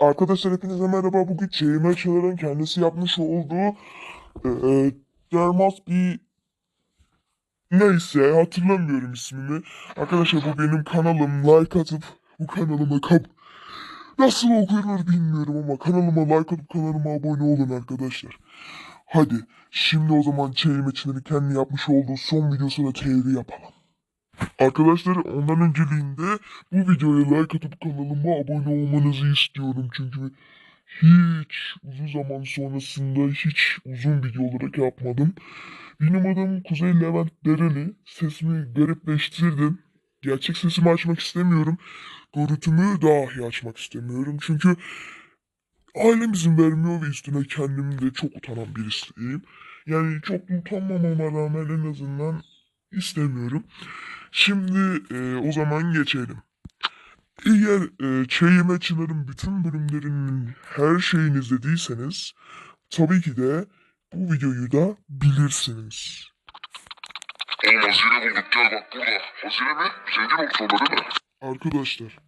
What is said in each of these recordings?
Arkadaşlar hepinize merhaba. Bugün Çeğme Çalar'ın kendisi yapmış olduğu eee There Must Be neyse hatırlamıyorum ismini. Arkadaşlar bu benim kanalım. Like atıp bu kanalıma kap nasıl okunur bilmiyorum ama kanalıma like atıp kanalıma abone olun arkadaşlar. Hadi şimdi o zaman Çeğme Çalar'ın kendi yapmış olduğu son videosuna teori yapalım. Arkadaşlar ondan önceliğinde bu videoya like atıp kanalıma abone olmanızı istiyorum çünkü hiç uzun zaman sonrasında hiç uzun video olarak yapmadım. Benim adım Kuzey Levent Dereli. Sesimi garipleştirdim. Gerçek sesimi açmak istemiyorum. Görüntümü dahi açmak istemiyorum. Çünkü ailem izin vermiyor ve üstüne kendim de çok utanan birisiyim. Yani çok utanmamama rağmen en azından istemiyorum. Şimdi e, o zaman geçelim. Eğer e, Çeyime Çınar'ın bütün bölümlerinin her şeyini izlediyseniz tabii ki de bu videoyu da bilirsiniz. Oğlum hazine bulduk gel bak burada. Hazine mi? Zengin olmuş orada değil mi? Arkadaşlar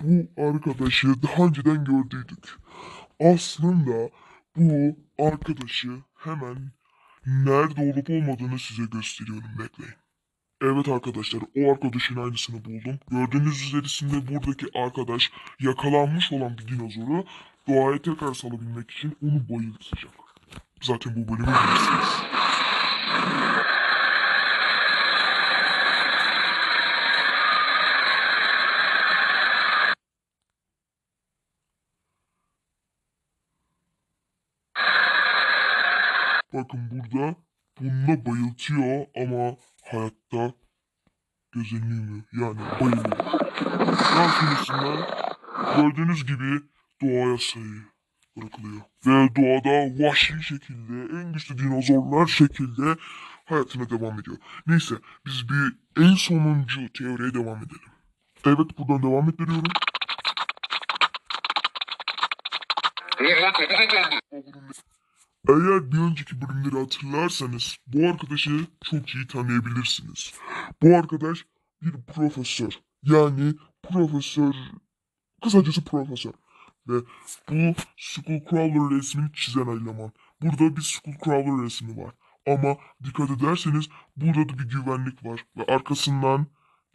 bu arkadaşı daha önceden gördüydük. Aslında bu arkadaşı hemen nerede olup olmadığını size gösteriyorum bekleyin. Evet arkadaşlar o arkadaşın aynısını buldum. Gördüğünüz üzerisinde buradaki arkadaş yakalanmış olan bir dinozoru doğaya tekrar salabilmek için onu bayıltacak. Zaten bu bölümü bilirsiniz. Bakın burada bununla bayıltıyor ama hayatta gözenliyor yani bayılıyor. Daha sonrasında gördüğünüz gibi doğaya sayı bırakılıyor. Ve doğada vahşi şekilde en güçlü dinozorlar şekilde hayatına devam ediyor. Neyse biz bir en sonuncu teoriye devam edelim. Evet buradan devam ettiriyorum. Eğer bir önceki bölümleri hatırlarsanız bu arkadaşı çok iyi tanıyabilirsiniz. Bu arkadaş bir profesör. Yani profesör, kısacası profesör. Ve bu Skullcrawler resmini çizen eleman. Burada bir Skullcrawler resmi var. Ama dikkat ederseniz burada da bir güvenlik var. Ve arkasından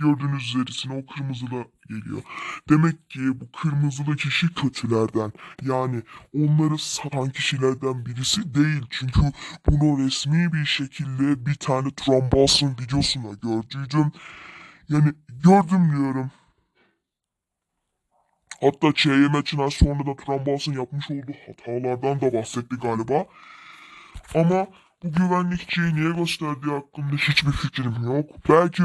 gördüğünüz üzerisine o kırmızılı geliyor. Demek ki bu kırmızılı kişi kötülerden. Yani onları satan kişilerden birisi değil. Çünkü bunu resmi bir şekilde bir tane Trumbas'ın videosunda gördüydüm. Yani gördüm diyorum. Hatta Ç.Y.M. Çınar sonra da Trumbas'ın yapmış olduğu hatalardan da bahsetti galiba. Ama bu güvenlikçiyi niye gösterdiği hakkında hiçbir fikrim yok. Belki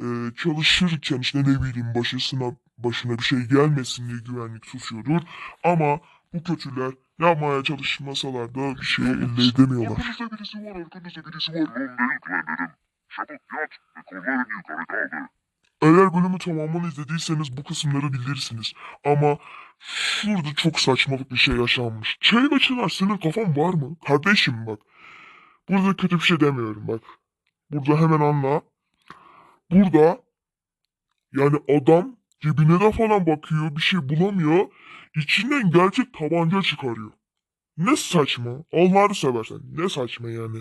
e, çalışırken işte ne bileyim başısına başına bir şey gelmesin diye güvenlik susuyordur. Ama bu kötüler yapmaya çalışmasalar da bir şey elde edemiyorlar. Arkanızda birisi var arkanızda birisi var. Lan yüklendim. Çabuk yat ve kollarını yukarı kaldır. Eğer bölümü tamamını izlediyseniz bu kısımları bilirsiniz. Ama şurada çok saçmalık bir şey yaşanmış. Çay ve Çınar senin kafan var mı? Kardeşim bak. Burada kötü bir şey demiyorum bak. Burada hemen anla. Burada yani adam cebine de falan bakıyor bir şey bulamıyor. İçinden gerçek tabanca çıkarıyor. Ne saçma. Allah'ını seversen. Ne saçma yani.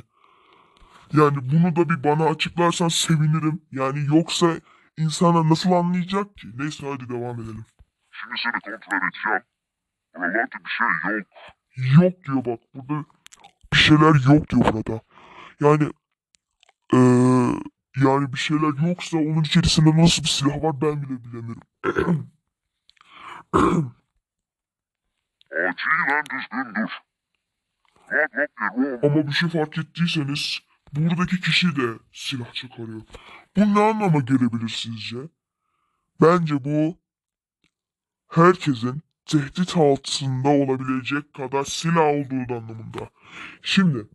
Yani bunu da bir bana açıklarsan sevinirim. Yani yoksa insanlar nasıl anlayacak ki? Neyse hadi devam edelim. Şimdi seni kontrol edeceğim. Buralarda bir şey yok. Yok diyor bak burada bir şeyler yok diyor burada. Yani yani bir şeyler yoksa onun içerisinde nasıl bir silah var ben bile bilemiyorum. Acilen düzgün dur. Ama bir şey fark ettiyseniz buradaki kişi de silah çıkarıyor. Bu ne anlama gelebilir sizce? Bence bu herkesin tehdit altında olabilecek kadar silah olduğu anlamında. Şimdi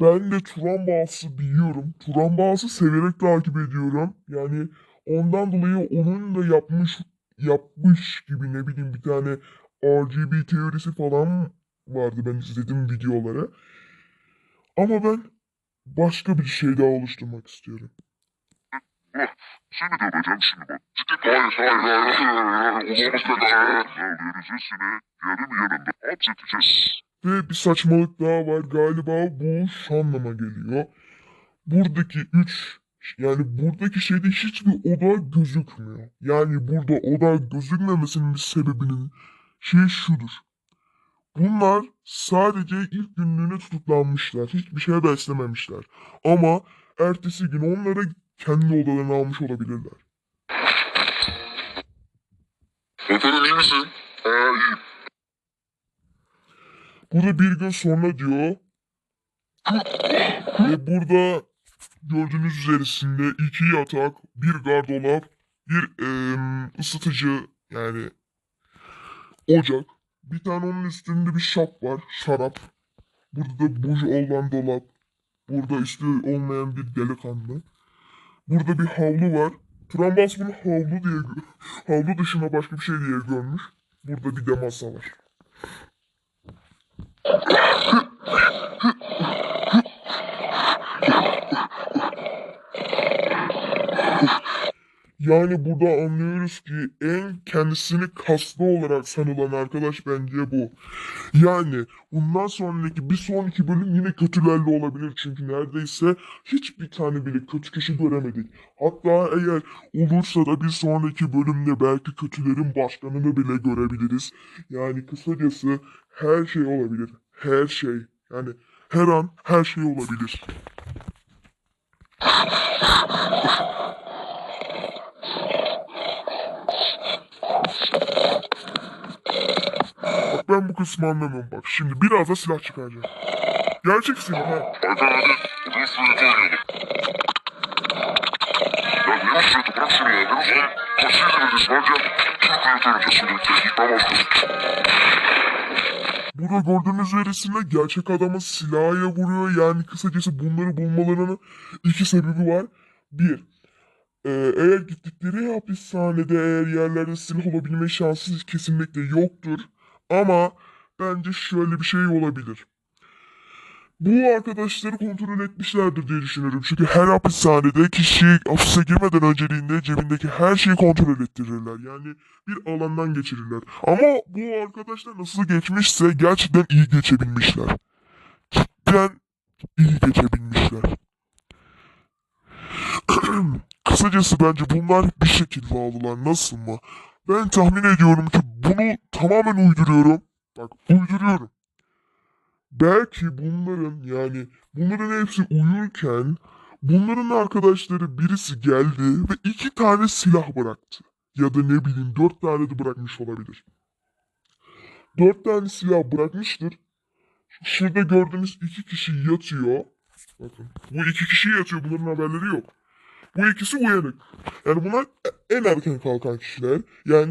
ben de Turan Bağıs'ı biliyorum. Turan Bağıs'ı severek takip ediyorum. Yani ondan dolayı onun da yapmış yapmış gibi ne bileyim bir tane RGB teorisi falan vardı ben izledim videoları. Ama ben başka bir şey daha oluşturmak istiyorum. Allah seni döveceğim şimdi bak. Ciddi hayır hayır hayır hayır hayır. Verirse seni yerim yanında hapsedeceğiz. Ve bir saçmalık daha var galiba bu şu anlama geliyor. Buradaki üç yani buradaki şeyde hiçbir oda gözükmüyor. Yani burada oda gözükmemesinin bir sebebinin şey şudur. Bunlar sadece ilk günlüğüne tutuklanmışlar. Hiçbir şeye beslememişler. Ama ertesi gün onları kendi odalarına almış olabilirler. Efendim iyi misin? Ha iyiyim. Burada bir gün sonra diyor. Ve burada gördüğünüz üzerisinde iki yatak, bir gardırop, bir em, ısıtıcı yani ocak. Bir tane onun üstünde bir şap var, şarap. Burada da buj olan dolap. Burada üstü olmayan bir delikanlı. Burada bir havlu var. Trambas bunu havlu diye, havlu dışında başka bir şey diye görmüş. Burada bir de masa var. Yani burada anlıyoruz ki en kendisini kaslı olarak sanılan arkadaş bence bu. Yani bundan sonraki bir sonraki bölüm yine kötülerle olabilir. Çünkü neredeyse hiçbir tane bile kötü kişi göremedik. Hatta eğer olursa da bir sonraki bölümde belki kötülerin başkanını bile görebiliriz. Yani kısacası her şey olabilir. Her şey. Yani her an her şey olabilir. Bak ben bu kısmı anlamıyorum bak. Şimdi biraz da silah çıkaracağım. Gerçek silah ha. Hadi hadi. Bugün sürücü oynayalım. Ya ne rüşveti bırak şunu ya. O zaman kaçıyı verirsin hadi ya. Türk şimdi. İkram olsun. Burada gördüğünüz üzere gerçek adamın silahla vuruyor. Yani kısacası bunları bulmalarının iki sebebi var. Bir, e, eğer gittikleri hapishanede eğer yerlerde silah olabilme şansı kesinlikle yoktur. Ama bence şöyle bir şey olabilir. Bu arkadaşları kontrol etmişlerdir diye düşünüyorum. Çünkü her hapishanede kişi hapise girmeden önceliğinde cebindeki her şeyi kontrol ettirirler. Yani bir alandan geçirirler. Ama bu arkadaşlar nasıl geçmişse gerçekten iyi geçebilmişler. Cidden iyi geçebilmişler. Kısacası bence bunlar bir şekilde aldılar. Nasıl mı? Ben tahmin ediyorum ki bunu tamamen uyduruyorum. Bak uyduruyorum. Belki bunların yani bunların hepsi uyurken bunların arkadaşları birisi geldi ve iki tane silah bıraktı. Ya da ne bileyim dört tane de bırakmış olabilir. Dört tane silah bırakmıştır. Şurada gördüğünüz iki kişi yatıyor. Bakın bu iki kişi yatıyor bunların haberleri yok. Bu ikisi uyanık. Yani bunlar en erken kalkan kişiler. Yani